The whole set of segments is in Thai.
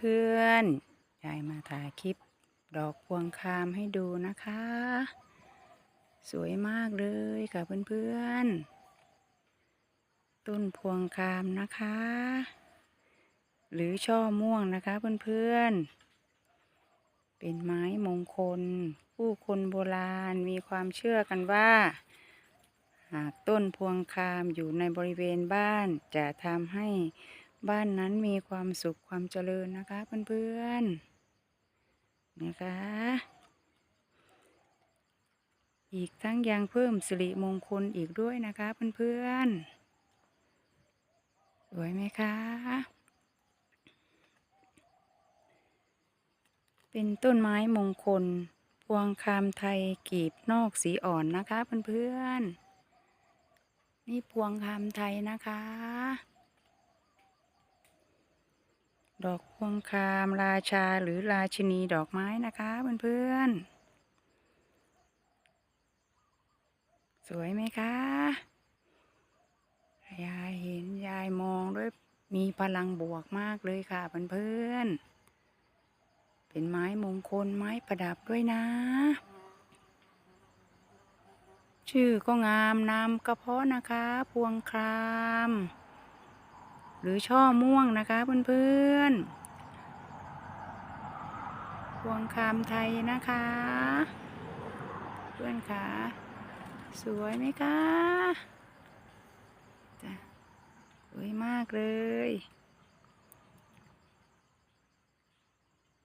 เพื่อนๆยายมาถ่ายคลิป ดอกพวงคามให้ดูนะคะ สวยมากเลยค่ะเพื่อนๆ ต้นพวงคามนะคะ หรือช่อม่วงนะคะเพื่อนๆ เป็นไม้มงคล ผู้คนโบราณมีความเชื่อกันว่า หากต้นพวงคามอยู่ในบริเวณบ้านจะทำให้ บ้านนั้นมีความสุขความเจริญนะคะเพื่อนๆนะคะ อีกทั้งยังเพิ่มสิริมงคลอีกด้วยนะคะเพื่อนๆสวยไหมคะ เป็นต้นไม้มงคล พวงคามไทยกีบนอกสีอ่อนนะคะเพื่อนๆนี่พวงคามไทยนะคะ ดอกพวงคามราชาหรือราชินีดอกไม้นะคะเพื่อนๆ สวยไหมคะ ยายเห็นยายมองด้วยมีพลังบวกมากเลยค่ะเพื่อนๆ เป็นไม้มงคลไม้ประดับด้วยนะ ชื่อก็งามนามกระเพาะนะคะ พวงคราม หรือช่อม่วงนะคะเพื่อนๆพวงคามไทยนะคะ เพื่อนคะสวยไหมคะจ้ะสวยมากเลย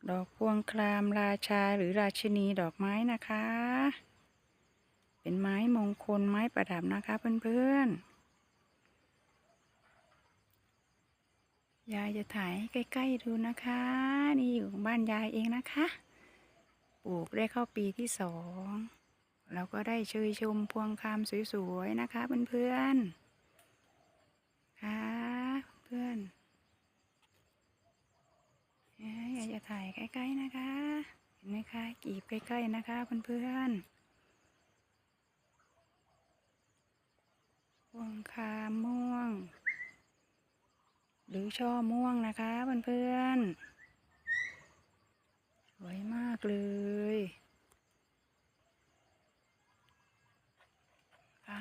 ดอกพวงครามราชาหรือราชินีดอกไม้นะคะ เป็นไม้มงคลไม้ประดับนะคะเพื่อนๆ ยายจะถ่ายให้ใกล้ๆดูนะคะ นี่อยู่บ้านยายเองนะคะ ปลูกได้เข้าปีที่สองเราก็ได้เชยชมพวงคามสวยๆนะคะเพื่อนๆค่ะเพื่อนเอ้ยยายจะถ่ายใกล้ๆนะคะเห็นไหมคะกีบใกล้ๆนะคะเพื่อนๆพวงคามม่วง หรือช่อม่วงนะคะเพื่อนๆสวยมากเลยค่ะ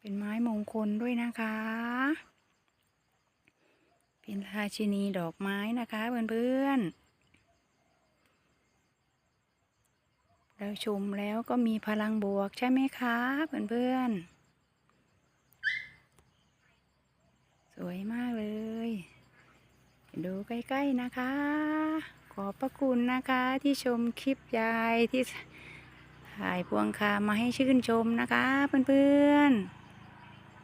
เป็นไม้มงคลด้วยนะคะ เป็นราชินีดอกไม้นะคะเพื่อนๆเราชมแล้วก็มีพลังบวกใช่ไหมคะเพื่อนๆ ส วยมากเลย ดูใกล้ๆนะคะ ขอบพระคุณนะคะที่ชมคลิปยายที่ถ่ายพวงคามมาให้ชื่นชมนะคะเพื่อนๆ